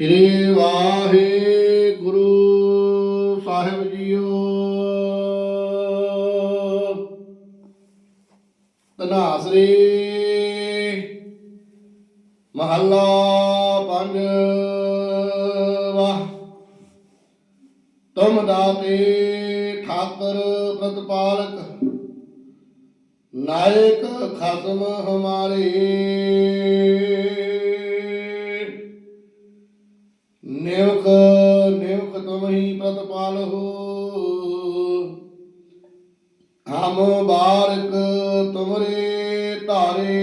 ਸ੍ਰੀ ਵਾਹਿਗੁਰੂ ਸਾਹਿਬ JIO. ਤਨਾਸਰੀ ਮਹੱਲਾ ਪੰਜਵਾ। ਤੁਮ ਦਾਤੇ ਠਾਕਰ ਪ੍ਰਤਪਾਲਕ ਨਾਇਕ ਖਸਮ ਹਮਾਰੇ। ਨਿਵਖ ਨਿਵਖ ਤੁਮ ਹੀ ਪ੍ਰਤਪਾਲ ਹੋ ਹਮ ਬਾਰਕ ਤੁਮਰੇ ਧਾਰੇ।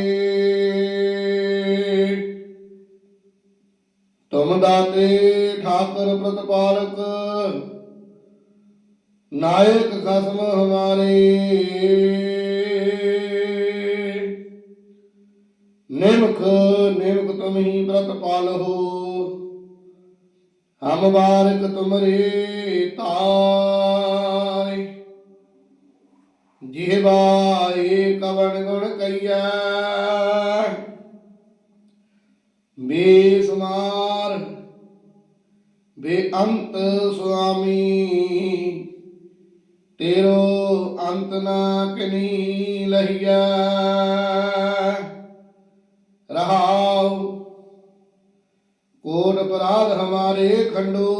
ਤੁਮ ਦਾਤੇ ਠਾਕਰ ਪ੍ਰਤਪਾਲਕ ਨਾਇਕ ਖਸਮ ਹਮਾਰੇ। ਨਿਮਖ ਨਿਮਕ ਤੁਮ ਹੀ ਪ੍ਰਤਪਾਲ ਹੋ ਹਮ ਬਾਰਕ ਤੁਮਰੇ ਤਾਰੇ ਜਿਹਵਾਏ ਕਵਣ ਗੁਣ ਕਈਆ ਬੇਸਮਾਰ ਬੇਅੰਤ ਸੁਆਮੀ, ਤੇਰੋ ਅੰਤ ਨਾ ਕਨੀ ਲਹੀਆ ਰਹਾਉ ਕੋਟ ਅਪਰਾਧ ਹਮਾਰੇ ਖੰਡੋ।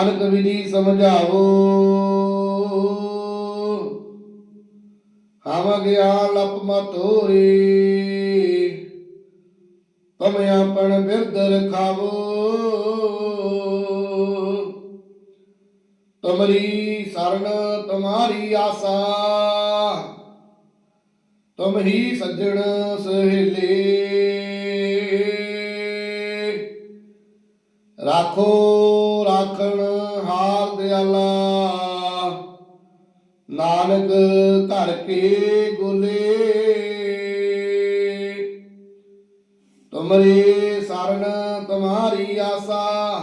ਅਨਕ ਵਿਧੀ ਸਮਝਾਵੋ। ਹਮ ਗਿਆਨ ਲਪ ਮਤੋਰੇ। ਤੁਮ ਆਪਣ ਬਿਰਦ ਰਖਾਵੋ ਤੁਮਰੀ ਸਰਣ ਤੁਮਾਰੀ ਆਸਾ। ਤੁਮ ਹੀ ਸੱਜਣ ਸਹੇਲੇ। ਰਾਖੋ, ਰਾਖਣ ਹਾਰ ਦਿਆਲਾ। ਨਾਨਕ ਘਰ ਕੇ ਗੋਲੇ। ਤੁਮਰੀ ਸਰਣ ਤੁਮਾਰੀ ਆਸਾ,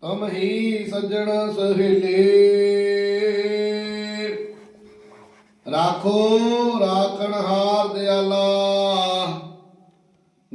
ਤੁਮ ਹੀ ਸੱਜਣ ਸਹੇਲੇ। ਰਾਖੋ, ਰਾਖਣ ਹਾਰ ਦਿਆਲਾ।